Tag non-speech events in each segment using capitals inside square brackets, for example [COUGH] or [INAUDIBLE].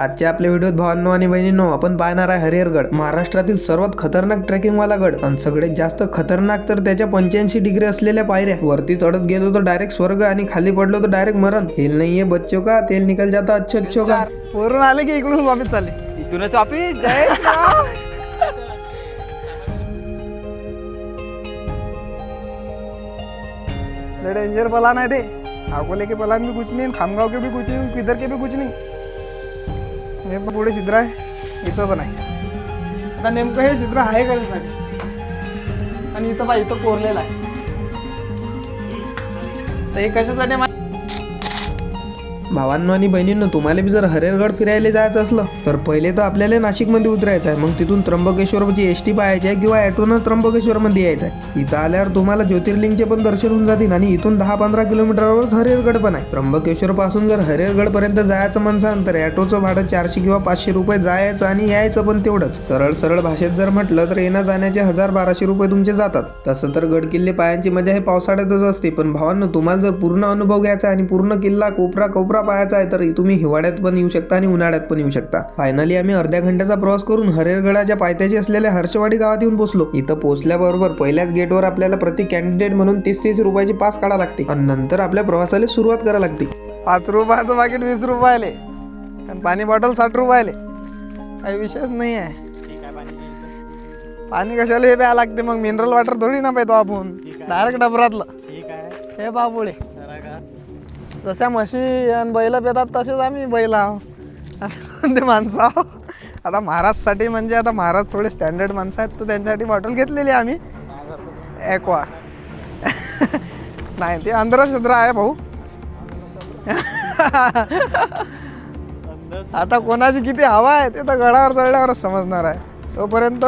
आजच्या आपल्या व्हिडिओत भावांनो आणि बहिणींनो आपण पाहणार आहे हरिहरगड महाराष्ट्रातील सर्वात खतरनाक ट्रेकिंगवाला गड. आणि सगळ्यात जास्त खतरनाक तर त्याच्या पंच्याऐंशी डिग्री असलेल्या पायऱ्या. वरती चढत गेलो तर डायरेक्ट स्वर्ग आणि खाली पडलो तर डायरेक्ट मरण. हेल नाहीये बच्चो का? तेल निकल जाता अच्छो अच्छो का? वरून आले की इकडून वापस चालले. इथूनच ऑफिस जय डेंजर पलान आहे ते अकोले के पलान भी कुछ नहीं खामगाव के भी कुछ नहीं किधर के भी कुछ नहीं. हे पण पुढे छिद्र आहे. इथं पण आहे. आता नेमकं हे छिद्र आहे कशासाठी आणि इथं पा इथं कोरलेलं आहे. तर हे कशासाठी भावांनो आणि बहिणींनो तुम्हाला बी जर हरेरगड फिरायला जायचं असलं तर पहिले तर आपल्याला नाशिकमध्ये उतरायचं आहे. मग तिथून त्र्यंबकेश्वरची एस टी पाहायची आहे किंवा ॲटोनं त्र्यंबकेश्वरमध्ये यायचं आहे. इथं आल्यावर तुम्हाला ज्योतिर्लिंगचे पण दर्शन होऊन जातील आणि इथून दहा पंधरा किलोमीटरवरच हरेरगड पण आहे. त्र्यंबकेश्वर पासून जर हरेरगडपर्यंत जायचं म्हणसान तर ॲटोचं भाडं चारशे किंवा पाचशे रुपये जायचं आणि यायचं पण तेवढंच. सरळ सरळ भाषेत जर म्हटलं तर येणं जाण्याचे हजार बाराशे रुपये तुमचे जातात. तसं तर गड किल्ले पायांची मजा हे पावसाळ्यातच असते. पण भावांनो तुम्हाला जर पूर्ण अनुभव घ्यायचा आणि पूर्ण किल्ला कोपरा कोपरा पाहायचा आहे तर तुम्ही हिवाळ्यात पण येऊ शकता आणि उन्हाळ्यात पण येऊ शकता. फायनली आम्ही अर्ध्या घंट्याचा प्रवास करून हरिहरगडाच्या पायथ्याशी असलेल्या हर्षवाडी गावात येऊन पोहोचलो. इथं पोहोचल्याबरोबर पहिल्याच गेटवर आपल्याला प्रति कॅन्डिडेट म्हणून तीस तीस रुपयाची पास काढा लागते. आणि नंतर आपल्या प्रवासाला सुरुवात करा लागते. पाच रुपयाचं पाकिट वीस रुपयाले. आणि पाणी बॉटल साठ रुपयाले. काही विषयच नाही आहे. पाणी कशाला हे प्या लागते मग? मिनरल वॉटर थोडी ना पाहतो आपण. डायरेक्ट डबरातलं. हे बापुळे जशा म्हशी आणि बैल पेतात तसेच आम्ही बैल आहो. ते माणसं आहो. आता महाराजसाठी म्हणजे आता महाराज थोडे स्टँडर्ड माणसं आहेत तर त्यांच्यासाठी बॉटल घेतलेली आहे आम्ही. ॲक्वा नाही ते अंधश्रद्धा आहे भाऊ. आता कोणाची किती हवा आहे ते तर गडावर चढल्यावरच समजणार आहे. तोपर्यंत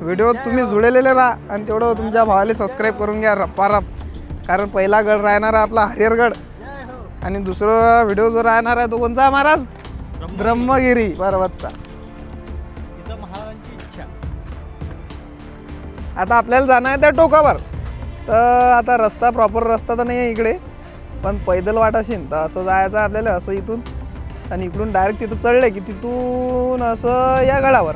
व्हिडिओ तुम्ही जुळलेले राहा आणि तेवढं तुमच्या भावाला सबस्क्राईब करून घ्या रप्पारप कारण पहिला गड राहणार आहे आपला हरिहरगड. आणि दुसरा व्हिडिओ जो राहणार आहे तो कोणता महाराज? ब्रह्मगिरी. पर्वतचा. इथं महाराजांची इच्छा. आता आपल्याला जाणं आहे त्या टोकावर. तर आता रस्ता प्रॉपर रस्ता तर नाही आहे इकडे. पण पैदल वाट असेल तर असं जायचं आपल्याला असं इथून. आणि इकडून डायरेक्ट तिथं चढले की तिथून असं या गडावर.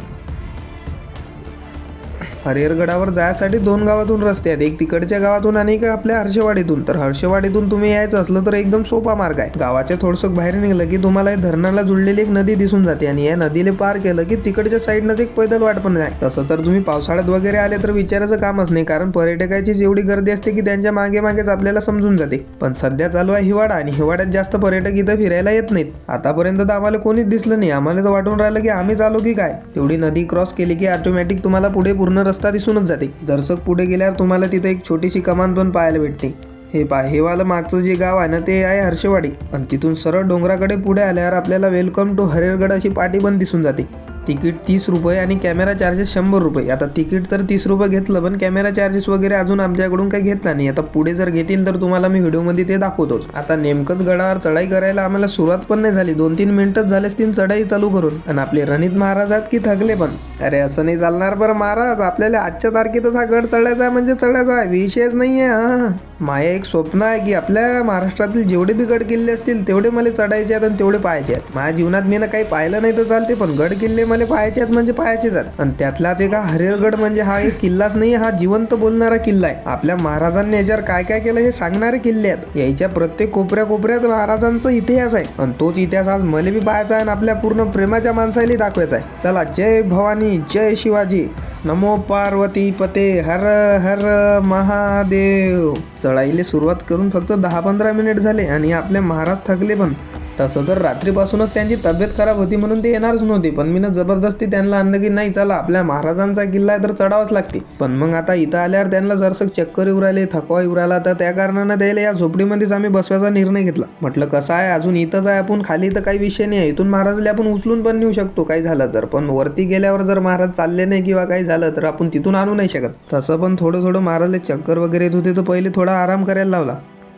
हरिहरगडावर जायसाठी दोन गावातून रस्ते आहेत. एक तिकडच्या गावातून आणि एक आपल्या हर्षवाडीतून. तर हर्षवाडीतून तुम्ही यायचं असलं तर एकदम सोपा मार्ग आहे. गावाच्या थोडसं बाहेर निघलं की तुम्हाला हे धरणाला जुळलेली एक नदी दिसून जाते आणि या नदीला पार केलं की तिकडच्या साईडनंच एक पैदल वाट पण आहे. तसं तर तुम्ही पावसाळ्यात वगैरे आले तर विचारायचं कामच नाही कारण पर्यटकाचीच एवढी गर्दी असते की त्यांच्या मागे मागेच आपल्याला समजून जाते. पण सध्या चालू आहे हिवाळा आणि हिवाळ्यात जास्त पर्यटक इथं फिरायला येत नाहीत. आतापर्यंत तर आम्हाला कोणीच दिसलं नाही. आम्हाला तर वाटून राहिलं की आम्ही चालू की काय? तेवढी नदी क्रॉस केली की ऑटोमॅटिक तुम्हाला पुढे पूर्ण रस्ता दिसूनच जाते. जरसक पुढे गेल्यावर तुम्हाला तिथे एक छोटीशी कमान पण पाहायला भेटते. हे पा हे वालं मागचं जे गाव आहे ना ते आहे हर्षवाडी. आणि तिथून सरळ डोंगराकडे पुढे आल्यावर आपल्याला वेलकम टू हरेरगड अशी पाटी पण दिसून जाते. तिकीट तीस रुपये आणि कॅमेरा चार्जेस शंभर रुपये. आता तिकीट तर तीस रुपये घेतलं पण कॅमेरा चार्जेस वगैरे अजून आमच्याकडून काही घेतला नाही. आता पुढे जर घेतील तर तुम्हाला मी व्हिडिओमध्ये ते दाखवतोच. आता नेमकंच गडावर चढाई करायला आम्हाला सुरुवात पण नाही झाली. दोन तीन मिनिटच झाले असतील चढाई चालू करून. आणि आपले रणित महाराज आहेत की थकले पण. अरे असं नाही चालणार बरं महाराज. आपल्याला आजच्या तारखेतच हा गड चढायचा आहे म्हणजे चढायचा आहे. विषयच नाही आहे हा. माया एक स्वप्न आहे की आपल्या महाराष्ट्रातील जेवढे बी गड किल्ले असतील तेवढे मला चढायचे आहेत आणि तेवढे पाहायचे आहेत. माझ्या जीवनात मी ना काही पाहिलं नाही तर चालते पण गड किल्ले मला पाहायचे आहेत म्हणजे पाहायचेच आहेत आणि त्यातलाच एका हरिहरगड म्हणजे हा एक किल्लाच नाही हा जिवंत बोलणारा किल्ला आहे. आपल्या महाराजांनी याच्यावर काय काय केलं हे सांगणारे किल्ले आहेत. याच्या प्रत्येक कोपऱ्या कोपऱ्यात महाराजांचा इतिहास आहे. आणि तोच इतिहास आज मला बी पाहायचा आहे आणि आपल्या पूर्ण प्रेमाच्या माणसाला दाखवायचा आहे. चला जय भवानी जय शिवाजी. नमो पार्वती पते हर हर महादेव. चढाईले सुरुवात करून फक्त दहा पंधरा मिनिट झाले आणि आपले महाराज थकले पण तसं तर रात्रीपासूनच त्यांची तब्येत खराब होती म्हणून ते येणारच नव्हते. पण मी ना जबरदस्ती त्यांना आणलं की नाही चला आपल्या महाराजांचा किल्ला आहे तर चढावाच लागते. पण मग आता इथं आल्यावर त्यांना जरसं चक्कर येऊ राहिले थकवा येऊ राहिला तर त्या कारणानं त्याला या झोपडीमध्येच आम्ही बसवायचा निर्णय घेतला. म्हटलं कसं आहे? अजून इथंच आहे आपण खाली तर काही विषय नाही आहे. इथून महाराजला आपण उचलून पण नेऊ शकतो काही झालं तर. पण वरती गेल्यावर जर महाराज चालले नाही किंवा काही झालं तर आपण तिथून आणू नाही शकत. तसं पण थोडं थोडं महाराजला चक्कर वगैरे येत होते तर पहिले थोडा आराम करायला लावला.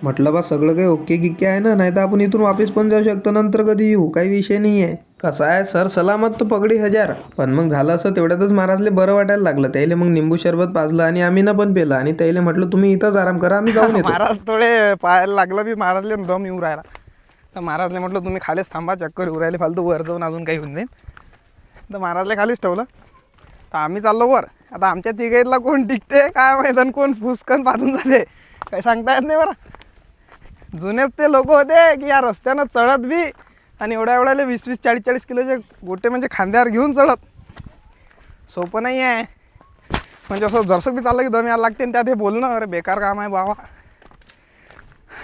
म्हटलं बा सगळं काही ओके गिक्के आहे ना? नाही तर आपण इथून वापस पण जाऊ शकतो नंतर कधी येऊ? काही विषय नाही आहे. कसं आहे सर सलामत तो पगडी हजार. पण मग झालं असं तेवढ्यातच महाराजले बरं वाटायला लागलं. त्याला मग निंबू सरबत पाजलं आणि आम्ही ना पण पेलं. आणि त्याला म्हटलं तुम्ही इथंच आराम करा आम्ही जाऊन [LAUGHS] येतो. महाराज थोडे पाहायला लागलं बी महाराजले दम येऊ राहिला. तर महाराजने म्हटलं तुम्ही खालीच थांबा चक्कर उरायला फालतू वर जाऊन अजून काही होऊन जाईल. तर महाराजला खालीच ठेवलं. तर आम्ही चाललो वर. आता आमच्या तिघाईतला कोण टिकते काय माहीत आणि कोण फुसकन पाठून जाते. काही सांगता येत नाही बरं. जुनेच ते लोक होते की या रस्त्यानं चढत बी आणि एवढ्या एवढ्याले वीस वीस चाळीस चाळीस किलोचे गोटे म्हणजे खांद्यावर घेऊन चढत. सोपं नाही आहे. म्हणजे असं जरसं बी चाललं की दम यायला लागते आणि त्यात हे बोलणं अरे बेकार काम आहे बाबा.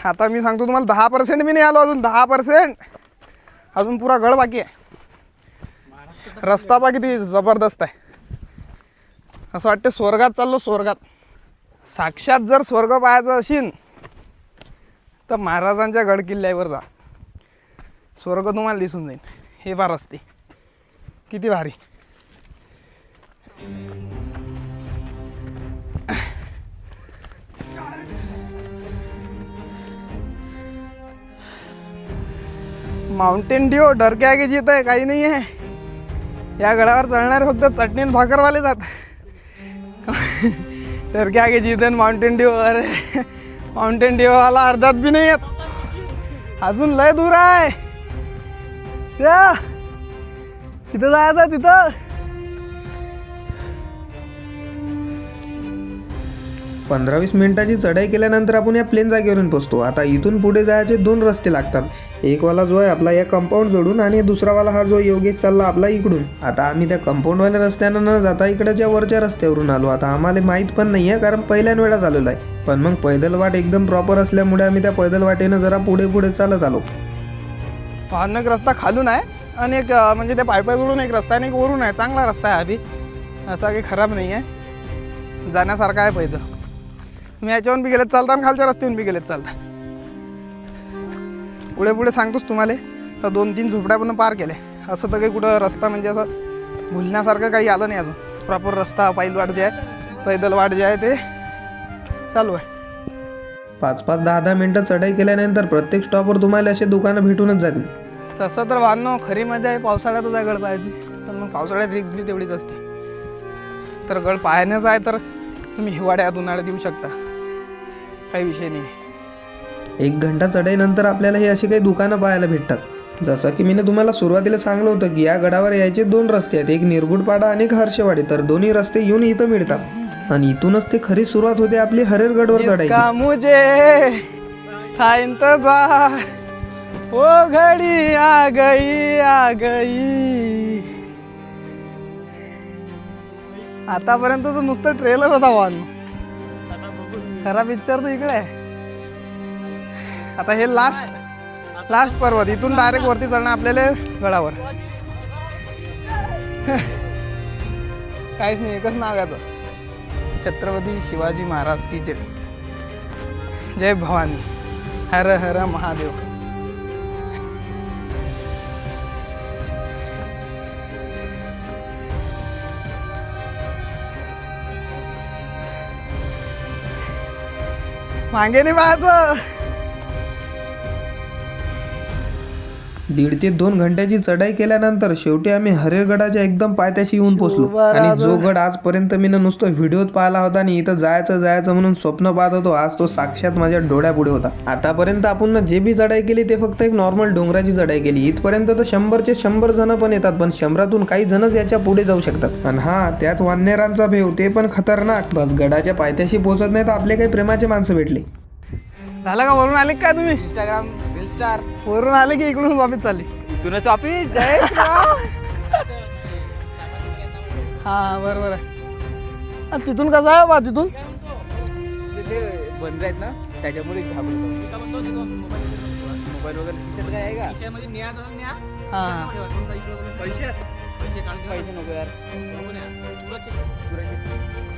आता मी सांगतो तुम्हाला दहा पर्सेंट मी नाही आलो अजून दहा पर्सेंट अजून पुरा गड बाकी आहे. रस्ता बा किती जबरदस्त आहे. असं वाटते स्वर्गात चाललो स्वर्गात. साक्षात जर स्वर्ग पाहायचं असेल तर महाराजांच्या गड किल्ल्यावर जा. स्वर्ग तुम्हाला दिसून जाईल. हे फार रस्ते किती भारी. माउंटेन ड्यू डर के आगे जीत आहे काही नाही आहे. या गडावर चढणारे फक्त चटणी भाकरवाले जात. डर के आगे जीत आहे माउंटेन ड्यू अरे माउंटेन ड्यू वाला अर्धात बी नाही येत. अजून लय दूर आहे. त्या तिथं जायचं तिथं. पंधरा वीस मिनिटाची चढाई केल्यानंतर आपण या प्लेन जागेवरून पोहोचतो आता इथून पुढे जायचे दोन रस्ते लागतात. एकवाला जो आहे आपला या कंपाऊंड जोडून आणि दुसरावाला हा जो योगेश चालला आपला इकडून. आता आम्ही त्या कंपाऊंडवाल्या रस्त्यानं न जाता इकडच्या वरच्या रस्त्यावरून आलो. आता आम्हाला माहीत पण नाही आहे कारण पहिल्यान वेळा आलेलो आहे. पण मग पैदल वाट एकदम प्रॉपर असल्यामुळे आम्ही त्या पैदल वाटेनं जरा पुढे पुढे चालत आलो. वाहन एक रस्ता खालून आहे आणि एक म्हणजे त्या पायपाजवळून एक रस्ता आहे आणि एक वरून आहे. चांगला रस्ता आहे आधी असा काही खराब नाही आहे जाण्यासारखा आहे पैदल. मी याच्यावरून बी गेलेत चालता आणि खालच्या रस्त्यावरून बी गेलेत चालता पुढे पुढे सांगतोच तुम्हाला. तर दोन तीन झोपड्या पण पार केले असं तर काही कुठं रस्ता म्हणजे असं भुलण्यासारखं काही आलं नाही अजून. प्रॉपर रस्ता वाट जे आहे पैदल वाट जे आहे ते चालू आहे. पाच पाच दहा दहा मिनिटं चढाई केल्यानंतर प्रत्येक स्टॉपवर तुम्हाला असे दुकानं भेटूनच जातील. तसं तर वाहनं खरी मजा आहे पावसाळ्यातच आहे गड पाहायची. तर मग पावसाळ्यात रिक्स बी तेवढीच असते. तर गड पाहण्याचा आहे तर तुम्ही हिवाळ्यात उन्हाळ्यात येऊ शकता. काही विषय नाही. एक घंटा चढाईनंतर आपल्याला हे अशी काही दुकानं पाहायला भेटतात. जसं की मी तुम्हाला सुरुवातीला सांगलं होतं की या गडावर यायचे दोन रस्ते आहेत. एक निरगुडपाडा आणि एक हर्षवाडी. तर दोन्ही रस्ते येऊन इथं मिळतात. आणि इथूनच ते खरी सुरुवात होते आपली हरेरगडवर चढायची. मुझे? था इंतजार. वो घड़ी आ गई आ गई. आतापर्यंत तर नुसतं ट्रेलर होता वाहन खरा पिक्चर तर इकडे आहे. आता हे लास्ट लास्ट पर्वत इथून डायरेक्ट वरती चढणं आपल्याला गडावर. [LAUGHS] काहीच नाही एकच नाव याचं. छत्रपती शिवाजी महाराज की जय. जय भवानी. हर हर महादेव. मागे नाही पाहायचं दीड ते दोन घंट्याची चढाई केल्यानंतर शेवटी आम्ही हरेरगडाच्या एकदम पायथ्याशी येऊन पोहोचलो. आणि जो गड आजपर्यंत मी नुसतं व्हिडिओत पाहिला होता आणि इथं जायचं जायचं म्हणून स्वप्न पाहत होतो आज तो साक्षात माझ्या डोळ्यापुढे होता. आतापर्यंत आपण जे बी चढाई केली ते फक्त एक नॉर्मल डोंगराची चढाई केली. इथपर्यंत तर शंभरचे शंभर जण पण येतात पण शंभरातून काही जणच याच्यापुढे जाऊ शकतात. आणि हा त्यात वाननेरांचा भेव ते पण खतरनाक. बस गडाच्या पायथ्याशी पोहोचत नाही तर आपले काही प्रेमाचे माणसं भेटले. झालं का वरून आले का काय तुम्ही? इंस्टाग्राम स्टार वरून आले की इकडून वापस चालली. इथूनच ऑफिस जय. हा बरोबर आहे. आणि तिथून कसं आहे बा तिथून? ते बंद आहेत ना त्याच्यामुळे मोबाईल वगैरे काय आहे का? हा. पैसे? पैसे नको यार.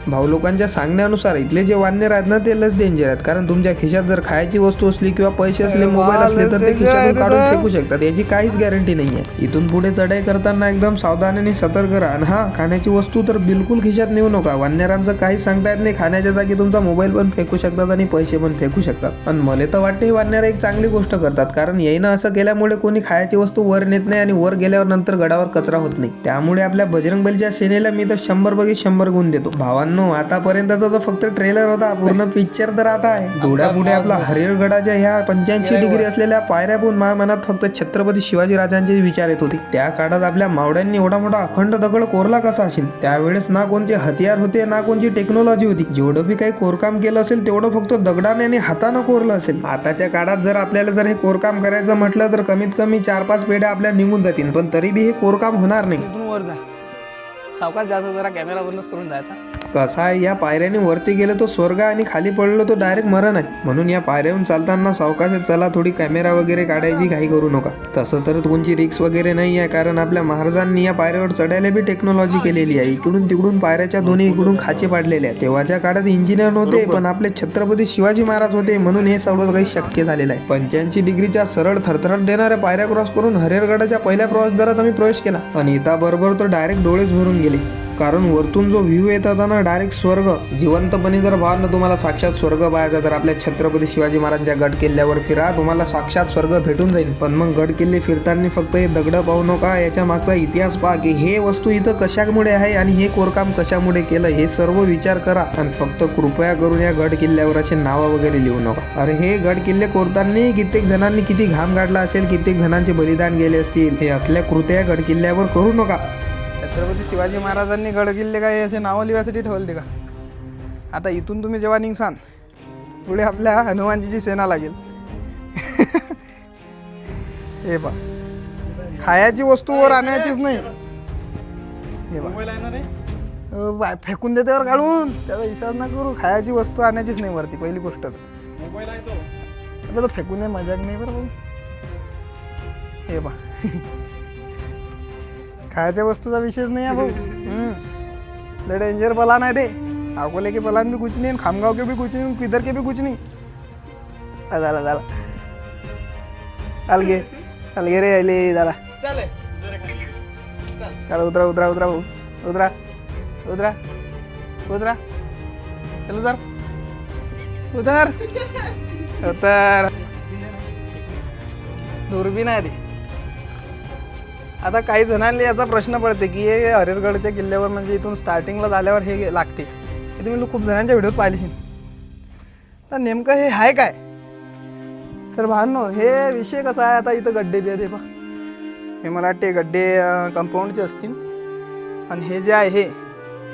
भाऊ लोकांच्या सांगण्यानुसार इथले जे वानर आहेत ना ते लस डेंजर आहेत. कारण तुमच्या खिशात जर खायची वस्तू असली किंवा पैसे असले मोबाईल असले तर ते खिशातून काढून. फेकू शकतात. याची काहीच गॅरंटी नाही आहे इथून पुढे चढाई करताना एकदम सावधान आणि सतर्क राहा. आणि हा खाण्याची वस्तू तर बिलकुल खिशात नेऊ नका. वानरांचं काहीच सांगता येत नाही. खाण्याच्या जागी तुमचा मोबाईल पण फेकू शकतात आणि पैसे पण फेकू शकतात. पण मला तर वाटते हे वानर एक चांगली गोष्ट करतात. कारण याईनं असं केल्यामुळे कोणी खायची वस्तू वर नेत नाही आणि वर गेल्यावर नंतर गडावर कचरा होत नाही. त्यामुळे आपल्या बजरंगबलीच्या सेनेला मी तर शंभर बघी शंभर गुण देतो. भावांनो आतापर्यंतचा जो फक्त ट्रेलर होता पूर्ण पिक्चर तर आता आहे. डोळ्यापुढे आपला हरिहरगडाच्या ह्या पंच्याऐंशी डिग्री असलेल्या पायऱ्या पाहून माझ्या मनात फक्त छत्रपती शिवाजी राजांचे विचार येत होते. त्या काळात आपल्या मावड्यांनी एवढा मोठा अखंड दगड कोरला कसा असेल? त्यावेळेस ना कोणते हतियार होते ना कोणची टेक्नॉलॉजी होती. जेवढं बी काही कोरकाम केलं असेल तेवढं फक्त दगडाने आणि हातानं कोरलं असेल. आताच्या काळात जर आपल्याला जर हे कोरकाम करायचं म्हटलं तर कमीत कमी चार पाच पेढ्या आपल्या निघून जातील. पण तरी बी हे कोरकाम होणार नाही. इथून वर जा सावकाश जायचं जरा कॅमेरा बंदच करून जायचा. कसा आहे? या पायऱ्याने वरती गेलं तो स्वर्ग आहे आणि खाली पडलो तो डायरेक्ट मरण आहे. म्हणून या पायऱ्याहून चालताना सावकाश चला थोडी कॅमेरा वगैरे काढायची घाई करू नका. तसं तर कोणची रिक्स वगैरे नाही आहे कारण आपल्या महाराजांनी या पायऱ्यावर चढायला बी टेक्नॉलॉजी केलेली आहे. इकडून तिकडून पायऱ्याच्या दोन्ही इकडून खाचे पाडलेले आहेत. तेव्हाच्या काळात इंजिनियर नव्हते पण आपले छत्रपती शिवाजी महाराज होते म्हणून हे सगळं काही शक्य झालेलं आहे. पंच्याऐंशी डिग्रीच्या सरळ थरथराट देणाऱ्या पायऱ्या क्रॉस करून हरिहरगडाच्या पहिल्या प्रवासदारात आम्ही प्रवेश केला. आणि इथं बरोबर तर डायरेक्ट डोळेच भरून गेले. कारण वरतून जो व्ह्यू येत होता ना डायरेक्ट स्वर्ग. जिवंतपणे जर भावांना तुम्हाला साक्षात स्वर्ग पाहायचा तर आपल्या छत्रपती शिवाजी महाराजांच्या गड किल्ल्यावर फिरा. तुम्हाला साक्षात स्वर्ग भेटून जाईल. पण मग गड किल्ले फिरताना फक्त हे दगड पाहू नका. याच्या मागचा इतिहास पहा की हे वस्तू इथं कशामुळे आहे आणि हे कोरकाम कशामुळे केलं हे सर्व विचार करा. आणि फक्त कृपया करून या गड किल्ल्यावर असे नावं वगैरे लिहू नका. अरे हे गड किल्ले कोरताना कित्येक जणांनी किती घाम गाडला असेल कित्येक जणांचे बलिदान गेले असतील. हे असल्या कृत्या गड किल्ल्यावर करू नका. छत्रपती शिवाजी महाराजांनी गड किल्ले काय असे नावं लिहायसाठी ठेवले का? आता इथून तुम्ही जेव्हा निघसाल पुढे आपल्या हनुमानजीची सेना लागेल. [LAUGHS] हे बा खायाची वस्तू वर आणायचीच नाही. हे बा फेकून देते वर काढून. त्याचा विचार ना करू. खायाची वस्तू आणायचीच नाही वरती पहिली गोष्ट. तर. फेकून दे मजाक नाही बरं. हे बा [LAUGHS] खायच्या वस्तूचा विषयच नाही आहे भाऊ. हम्म. लय डेंजर बला नाही ते अकोले के बलान भी कुछ नहीं खामगाव के भी कुछ नहीं किधर के भी कुछ नहीं. आ, झाला झाला. चाल गे चाल गे रे आले झाला चला उतरा उतरा उतरा भाऊ. उतरा. उतरा. उतरा. चल उतर. उतर. उतर. दुर्बीण आहे ती आता काही जणांना याचा प्रश्न पडते की हे हरिहरगडच्या किल्ल्यावर म्हणजे इथून स्टार्टिंगला झाल्यावर हे लागते. हे तुम्ही खूप जणांच्या व्हिडिओत पाहिले तर नेमकं हे आहे काय? तर भानो हे विषय कसा आहे? आता इथं गड्डे बी आहेत हे पहा. हे मला वाटते गड्डे कंपाऊंडचे असतील. आणि हे जे आहे हे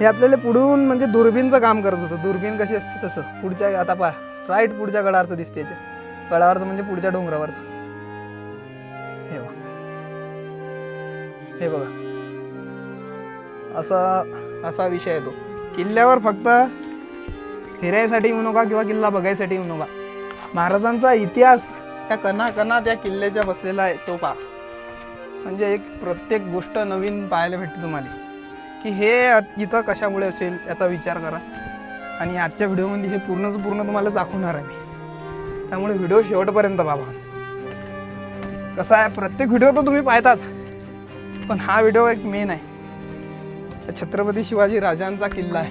हे आपल्याला पुढून म्हणजे दुर्बीनचं काम करत होतं. दुर्बीन कशी असते तसं. पुढच्या आता पहा. राईट पुढच्या गडावरचं दिसते याच्या गडावरचं म्हणजे पुढच्या डोंगरावरचं. हे बघा. असा असा विषय आहे तो. किल्ल्यावर फक्त फिरायसाठी येऊ नका किंवा किल्ला बघायसाठी येऊ नका. महाराजांचा इतिहास त्या कणा कणा त्या किल्ल्याच्या बसलेला आहे तो पहा. म्हणजे एक प्रत्येक गोष्ट नवीन पाहायला भेटते तुम्हाला. की हे इथं कशामुळे असेल याचा विचार करा. आणि आजच्या व्हिडिओमध्ये हे पूर्णच पूर्ण तुम्हाला दाखवणार आहे मी. त्यामुळे व्हिडिओ शेवटपर्यंत बाबा कसं आहे? प्रत्येक व्हिडिओ तर तुम्ही पाहताच. पण हा व्हिडिओ एक मेन आहे. छत्रपती शिवाजी राजांचा किल्ला आहे.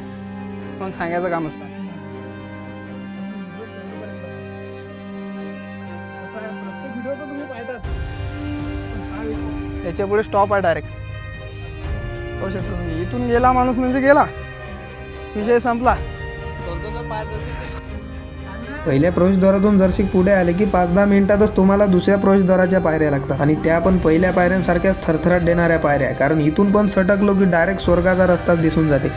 मग सांगायचं काम असतं. प्रत्येक व्हिडिओ तर तुम्ही पाहताच. पण हा व्हिडिओ याच्यापुढे स्टॉप आहे डायरेक्ट पाहू शकतो इथून गेला माणूस म्हणजे गेला. विषय संपला. पहिल्या प्रवेशद्वारातून जरशी पुढे आले की पाच दहा मिनिटातच तुम्हाला दुसऱ्या प्रवेशद्वाराच्या पायऱ्या लागतात आणि त्या पण पहिल्या पायऱ्यांसारख्याच थरथराट देणाऱ्या पायऱ्या आहे. कारण इथून पण सटकलो की डायरेक्ट स्वर्गाचा रस्ता दिसून जाते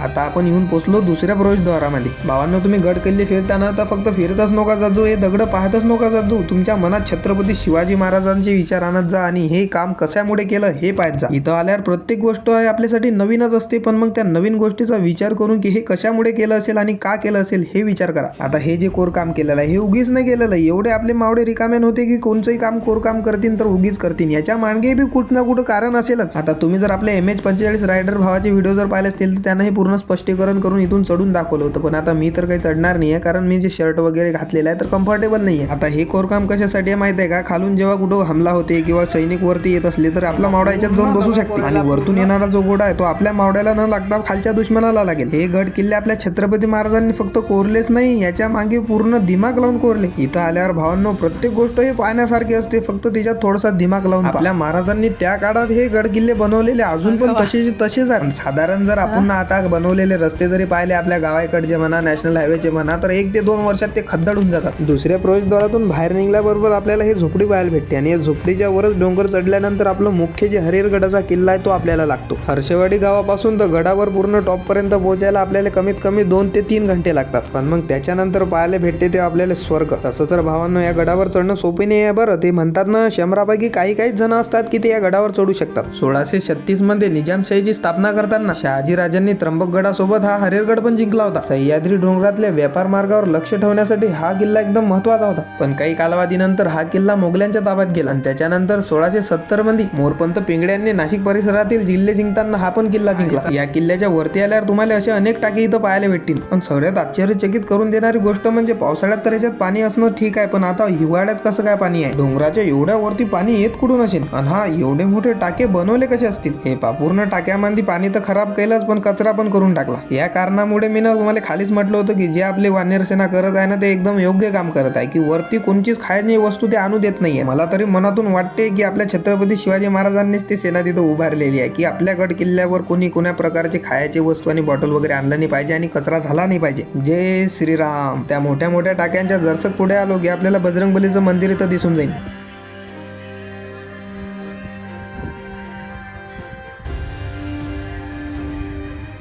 आता आपण येऊन पोचलो दुसऱ्या प्रवेशद्वारामध्ये. भावांना तुम्ही गड किल्ले फिरताना तर फक्त फिरतच नका जाजो हे दगड पाहतच नका जाजो. तुमच्या मनात छत्रपती शिवाजी महाराजांचे विचार आणत जा आणि हे काम कशामुळे केलं हे पाहत जा. इथं आल्यावर प्रत्येक गोष्ट आहे आपल्यासाठी नवीनच असते पण मग त्या नवीन गोष्टीचा विचार करून की हे कशामुळे केलं असेल आणि का केलं असेल हे विचार करा. आता हे जे कोरकाम केलेलं आहे हे उगीच नाही केलेलं आहे. एवढे आपले मावडे रिकामे नव्हते की कोणचंही काम कोरकाम करतील तर उगीच करतील याच्या मागे बी कुठं ना कुठं कारण असेलच. आता तुम्ही जर आपल्या एम एच पंचेचाळीस रायडर भावाचे व्हिडिओ जर पाहिले असतील तर त्यांना हे पूर्ण पूर्ण स्पष्टीकरण करून इथून चढून दाखवलं होतं. पण आता मी तर काही चढणार नाही आहे कारण मी जे शर्ट वगैरे घातलेलं आहे तर कम्फर्टेबल नाही आहे आता हे कोरकाम कशासाठी आहे माहिती आहे का? खालून जेव्हा कुठं हमला होते किंवा सैनिक वरती येत असले तर आपला मावडा याच्यात जाऊन बसू शकते आणि वरतून येणारा जो घोडा आहे तो आपल्या मावड्याला न लागता खालच्या दुश्मनाला लागेल. हे गड किल्ले आपल्या छत्रपती महाराजांनी फक्त कोरलेच नाही याच्या मागे पूर्ण दिमाग लावून कोरले. इथं आल्यावर भावांनो प्रत्येक गोष्ट हे पाहण्यासारखी असते. फक्त तिच्यात थोडासा दिमाग लावून. आपल्या महाराजांनी त्या काळात हे गड किल्ले बनवलेले अजून पण तसेच तसेच आहेत. साधारण जर आपण आता बनवलेले रस्ते जरी पाहिले आपल्या गावाकडचे म्हणा नॅशनल हायवेचे म्हणा तर एक ते दोन वर्षात ते खद्दडून जातात. दुसऱ्या प्रवेशद्वारातून बाहेर निघल्याबरोबर आपल्याला हे झोपडी पाहायला भेटते आणि या झोपडीच्या वरच डोंगर चढल्यानंतर आपलं मुख्य जे हरिहरगडाचा किल्ला आहे तो आपल्याला लागतो. हर्षवाडी गावापासून तर गडावर पूर्ण टॉप पर्यंत पोहोचायला आपल्याला कमीत कमी दोन ते तीन घंटे लागतात. पण मग त्याच्यानंतर पाहायला भेटते ते आपल्याला स्वर्ग. तसं तर भावांनो या गडावर चढणं सोपे नाही आहे बरं. ते म्हणतात ना शंभरापैकी काही काही जण असतात की ते या गडावर चढू शकतात. सोळाशे छत्तीसमध्ये निजामशाहीची स्थापना करताना शहाजी राजांनी गडासोबत हा हरिहरगड पण जिंकला होता. सह्याद्री डोंगरातल्या व्यापार मार्गावर लक्ष ठेवण्यासाठी हा किल्ला एकदम महत्त्वाचा होता. पण काही कालावधीनंतर हा किल्ला मोगल्यांच्या ताब्यात गेला आणि त्याच्यानंतर सोळाशे सत्तरमध्ये मोरपंत पिंगड्यांनी नाशिक परिसरातील जिल्हे जिंकताना हा पण किल्ला जिंकला. या किल्ल्याच्या वरती आल्यावर तुम्हाला असे अनेक टाके इथं पाहायला भेटतील. पण सगळ्यात आश्चर्यचकित करून देणारी गोष्ट म्हणजे पावसाळ्यात तर याच्यात पाणी असणं ठीक आहे पण आता हिवाळ्यात कसं काय पाणी आहे? डोंगराच्या एवढ्या वरती पाणी येत कुठून असेल? आणि हा एवढे मोठे टाके बनवले कसे असतील? हे पा पूर्ण टाक्यामध्ये पाणी तर खराब केलंच पण कचरा पण करून टाकला. या कारणामुळे मी ना तुम्हाला खालीच म्हटलं होतं की जे आपले वानर सेना करत आहे ना ते एकदम योग्य काम करत आहे. की वरती कोणचीच खायची वस्तू ते आणू देत नाहीये. मला तरी मनातून वाटते की आपल्या छत्रपती शिवाजी महाराजांनीच ते सेना तिथं उभारलेली आहे. की आपल्या गड किल्ल्यावर कोणी कोण्या प्रकारचे खायचे वस्तू आणि बॉटल वगैरे आणलं नाही पाहिजे आणि कचरा झाला नाही पाहिजे. जय श्रीराम. त्या मोठ्या मोठ्या टाक्यांच्या जरसक पुढे आलो की आपल्याला बजरंगबलीचं मंदिर इथं दिसून जाईल.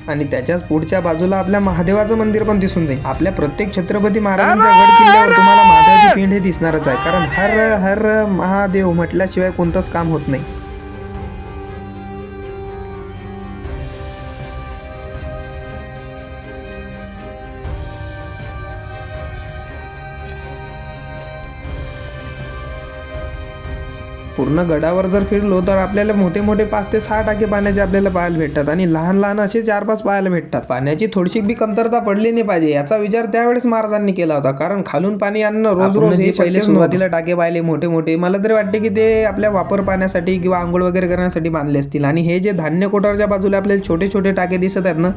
आणि त्याच्याच पुढच्या बाजूला आपल्या महादेवाचं मंदिर पण दिसून जाईल. आपल्या प्रत्येक छत्रपती महाराजांच्या गड किल्ल्यावर तुम्हाला महादेवाची पिंड हे दिसणारच आहे. कारण हर हर महादेव म्हटल्याशिवाय कोणतंच काम होत नाही. पूर्ण गडावर जर फिरलो तर आपल्याला मोठे मोठे पाच ते सहा टाके पाण्याचे आपल्याला पाहायला भेटतात. आणि लहान लहान असे चार पाच पाहायला भेटतात. पाण्याची थोडीशी बी कमतरता पडली नाही पाहिजे. याचा विचार त्यावेळेस महाराजांनी केला होता. कारण खालून पाणी आणणं रोज रोज हे पहिले सुरुवातीला टाके पाहिले मोठे मोठे. मला तरी वाटते की ते आपल्या वापर पाण्यासाठी किंवा आंघोळ वगैरे करण्यासाठी बांधले असतील. आणि हे जे धान्य कोठारच्या बाजूला आपल्याला छोटे छोटे टाके दिसत आहेत ना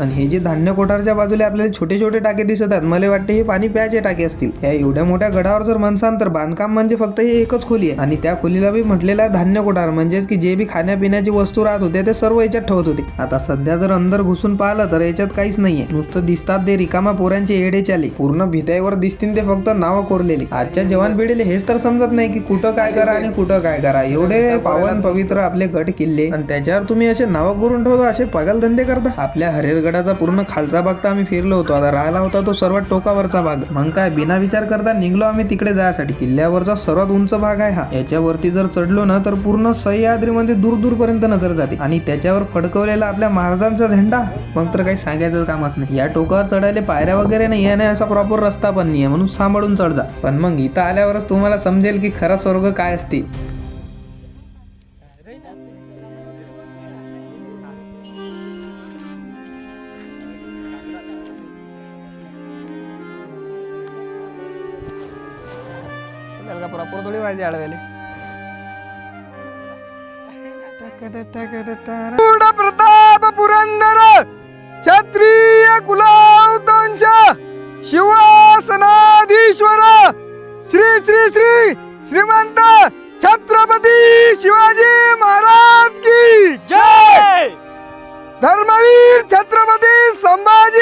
आणि हे जे धान्य कोठारच्या बाजूला आपल्याला छोटे छोटे टाके दिसत आहेत मला वाटते हे पाणी प्यायचे टाके असतील. या एवढ्या मोठ्या गडावर जर म्हणसान तर बांधकाम म्हणजे फक्त हे एकच खोली आहे. आणि त्या खोलीला बी म्हटलेलं आहे धान्य कोठार म्हणजेच की जे बी खाण्यापिण्याची वस्तू राहत होते ते सर्व याच्यात ठेवत होते. आता सध्या जर अंदर घुसून पाहिलं तर याच्यात काहीच नाहीये. नुसतं दिसतात ते रिकामा पोरांचे येडे चाले. पूर्ण भिताईवर दिसतील ते फक्त नावं कोरलेली. आजच्या जवान पिढीला हेच तर समजत नाही की कुठं काय करा आणि कुठं काय करा. एवढे पावन पवित्र आपले गट किल्ले. आणि त्याच्यावर तुम्ही असे नावं करून ठेवता असे पगल धंदे करता? आपल्या गडाचा पूर्ण खालचा भाग तर आम्ही फिरलो होतो. आता राहिला होता तो सर्वात टोकावरचा भाग. मग काय? बिना विचार करता निघलो आम्ही तिकडे जायसाठी. किल्ल्यावरचा सर्वात उंच भाग आहे हा. याच्यावरती जर चढलो ना तर पूर्ण सह्याद्रीमध्ये दूर दूरपर्यंत नजर जाते. आणि त्याच्यावर फडकवलेला आपल्या महाराजांचा झेंडा. मग तर काही सांगायचं कामच नाही. या टोकावर चढायला पायऱ्या वगैरे नाही आहे ना असा प्रॉपर रस्ता पण नाही आहे. म्हणून सांभाळून चढ जा. पण मग इथं आल्यावरच तुम्हाला समजेल की खरा स्वर्ग काय असते. प्रॉपर थोडी पाहिजे आडवेले प्रताप पुरंदर क्षत्रिय कुलावतंश शिवासनाधीश्वर श्री श्री श्री श्रीमंत छत्रपती शिवाजी महाराज की जय धर्मवीर छत्रपती संभाजी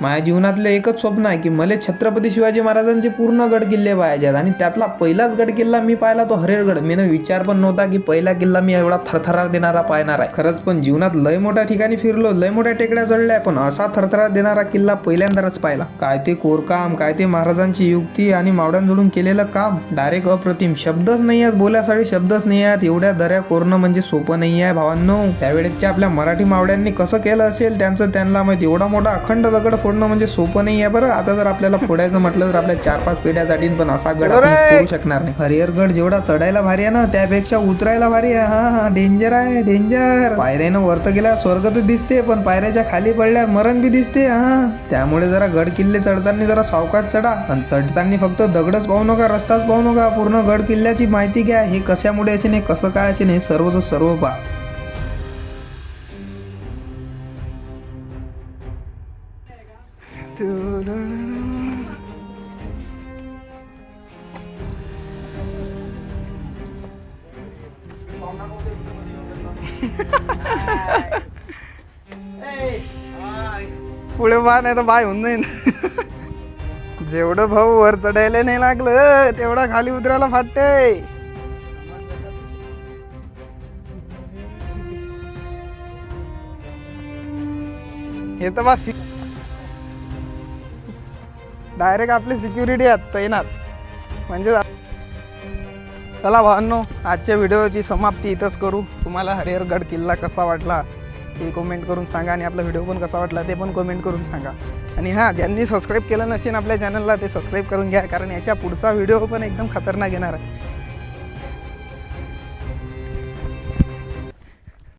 माझ्या जीवनातलं एकच स्वप्न आहे की मला छत्रपती शिवाजी महाराजांचे पूर्ण गड किल्ले पाहायचे आहेत आणि त्यातला पहिलाच गड किल्ला मी पाहिला तो हरेरगड. मी विचार पण नव्हता की पहिला किल्ला मी एवढा थरथरा देणारा पाहणार आहे. खरंच पण जीवनात लय मोठ्या ठिकाणी फिरलो लय मोठ्या टेकड्या चढल्या पण असा थरथरार देणारा किल्ला पहिल्यांदाच पाहिला. काय ते कोरकाम काय ते महाराजांची युक्ती आणि मावड्यांजोडून केलेलं काम. डायरेक्ट अप्रतिम. शब्दच नाही आहेत बोल्यासाठी शब्दच नाही आहेत. एवढ्या दऱ्या कोरणं म्हणजे सोपं नाही आहे भावांनो. त्यावेळेसच्या आपल्या मराठी मावड्यांनी कसं केलं असेल त्यांचं त्यांना माहिती. एवढा मोठा अखंड दगड फोडणं म्हणजे सोपं नाही आहे बरं. आता जर आपल्याला फोडायचं म्हटलं तर आपल्या चार पाच पिढ्यासाठी पण असा गड. फोडू शकणार नाही. हरिहरगड जेवढा चढायला भारी आहे ना त्यापेक्षा उतरायला भारी आहे. हा हा डेंजर आहे डेंजर पायऱ्यानं वरत गेल्या स्वर्ग तर दिसते पण पायऱ्याच्या खाली पडल्यावर मरण बी दिसते. हा त्यामुळे जरा गड किल्ले चढताना जरा सावकाश चढा. आणि चढताना फक्त दगडच पाहू नका रस्ताच पाहू नका. पूर्ण गड किल्ल्याची माहिती घ्या. हे कशामुळे असे नाही कसं काय असे नाही सर्वच सर्व पहा. पुढे नाही तर बाय होऊन जाईन. जेवढं भाऊ वर चढायला नाही लागलं तेवढं खाली उतरायला फाटते हे तर बा डायरेक्ट आपली सिक्युरिटी आहेत येणार म्हणजे चला भावांनो आजच्या व्हिडिओची समाप्ती इथंच करू. तुम्हाला हरिहरगड किल्ला कसा वाटला? ते कमेंट करून सांगा आणि आपला व्हिडिओ पण कसा वाटला ते पण कमेंट करून सांगा. आणि हां ज्यांनी सबस्क्राईब केलं नसेल आपल्या चॅनलला ते सबस्क्राईब करून घ्या कारण याच्या पुढचा व्हिडिओ पण एकदम खतरनाक येणार आहे.